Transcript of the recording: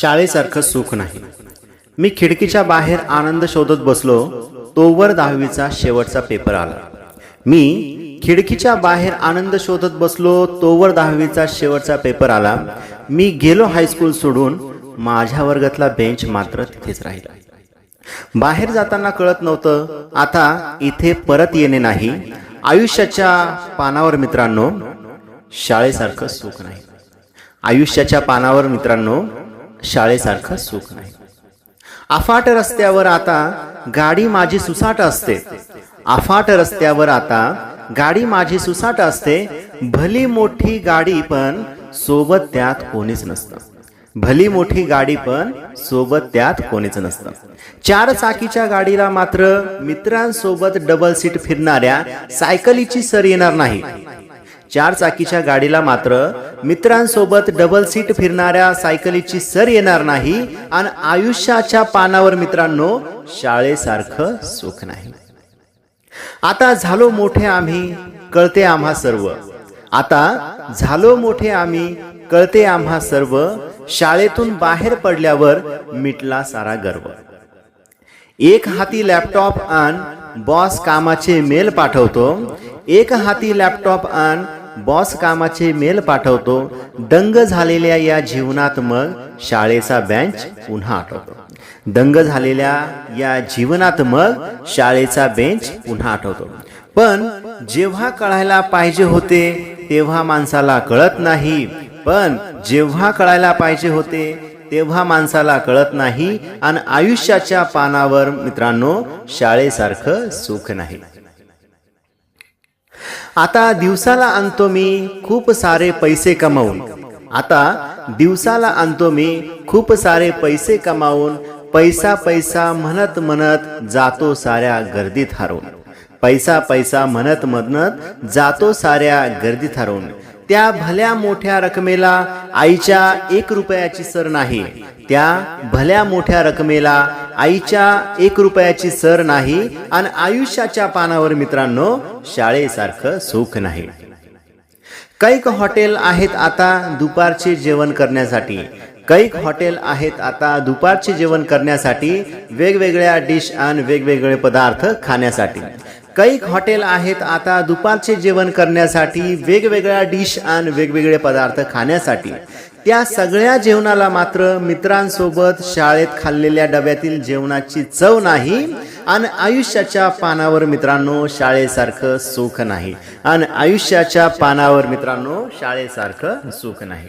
शाळेसारखं सुख नाही. मी खिडकीच्या बाहेर आनंद शोधत बसलो तोवर दहावीचा शेवटचा पेपर आला. मी खिडकीच्या बाहेर आनंद शोधत बसलो तोवर दहावीचा शेवटचा पेपर आला. मी गेलो हायस्कूल सोडून माझ्या वर्गातला बेंच मात्र तिथेच राहिला. बाहेर जाताना कळत नव्हतं आता इथे परत येणे नाही. आयुष्याच्या पानावर मित्रांनो शाळेसारखं सुख नाही. आयुष्याच्या पानावर मित्रांनो शाळेसारखं सुख नाही. अफाट रस्त्यावर आता गाडी माझी सुसाट असते. अफाट रस्त्यावर आता गाडी माझी सुसाट असते. भली मोठी गाडी पण सोबत त्यात कोणीच नसतं. भली मोठी गाडी पण सोबत त्यात कोणीच नसतं. चार चाकीच्या गाडीला मात्र मित्रांसोबत डबल सीट फिरणाऱ्या सायकलीची सर येणार नाही. चार चाकीच्या गाडीला मात्र मित्रांसोबत डबल सीट फिरणाऱ्या सायकलीची सर येणार नाही आणि आयुष्याच्या पानावर मित्रांनो शाळेसारखं सुख नाही. आता झालो मोठे आम्ही कळते आम्हा सर्व. आता झालो मोठे आम्ही कळते आम्हा सर्व. शाळेतून बाहेर पडल्यावर मिटला सारा गर्व. एक हाती लॅपटॉप आण बॉस कामाचे मेल पाठवतो एक हाती लॅपटॉप आण बॉस कामाचे मेल पाठवतो. दंग झालेल्या या जीवनात मग शाळेचा बेंच पुन्हा आठवतो. दंग झालेल्या या जीवनात मग शाळेचा बेंच पुन्हा आठवतो. पण जेव्हा कळायला पाहिजे होते तेव्हा माणसाला कळत नाही. पण जेव्हा कळायला पाहिजे होते तेव्हा माणसाला कळत नाही. आणि आयुष्याच्या पानावर मित्रांनो शाळेसारखं सुख नाही. आता दिवसाला आणतो मी खूप सारे पैसे कमावून. आता दिवसाला आणतो मी खूप सारे पैसे कमावून पैसा पैसा म्हणत म्हणत जातो साऱ्या गर्दीत हरवून पैसा पैसा म्हणत म्हणत जातो साऱ्या गर्दीत हरवून त्या भल्या मोठ्या रकमेला आईच्या एक रुपयाची सर नाही. त्या भल्या मोठ्या रकमेला आईच्या एक रुपयाची सर नाही आणि आयुष्याच्या पानावर मित्रांनो शाळेसारखं सुख नाही. कैक हॉटेल आहेत आता दुपारचे जेवण करण्यासाठी. कैक हॉटेल आहेत आता दुपारचे जेवण करण्यासाठी वेगवेगळ्या डिश आणि वेगवेगळे पदार्थ खाण्यासाठी. कैक हॉटेल आहेत आता दुपारचे जेवण करण्यासाठी वेगवेगळ्या डिश आणि वेगवेगळे पदार्थ खाण्यासाठी. त्या सगळ्या जेवणाला मात्र मित्रांसोबत शाळेत खाल्लेल्या डब्यातील जेवणाची चव नाही आणि आयुष्याच्या पानावर मित्रांनो शाळेसारखं सुख नाही. आणि आयुष्याच्या पानावर मित्रांनो शाळेसारखं सुख नाही.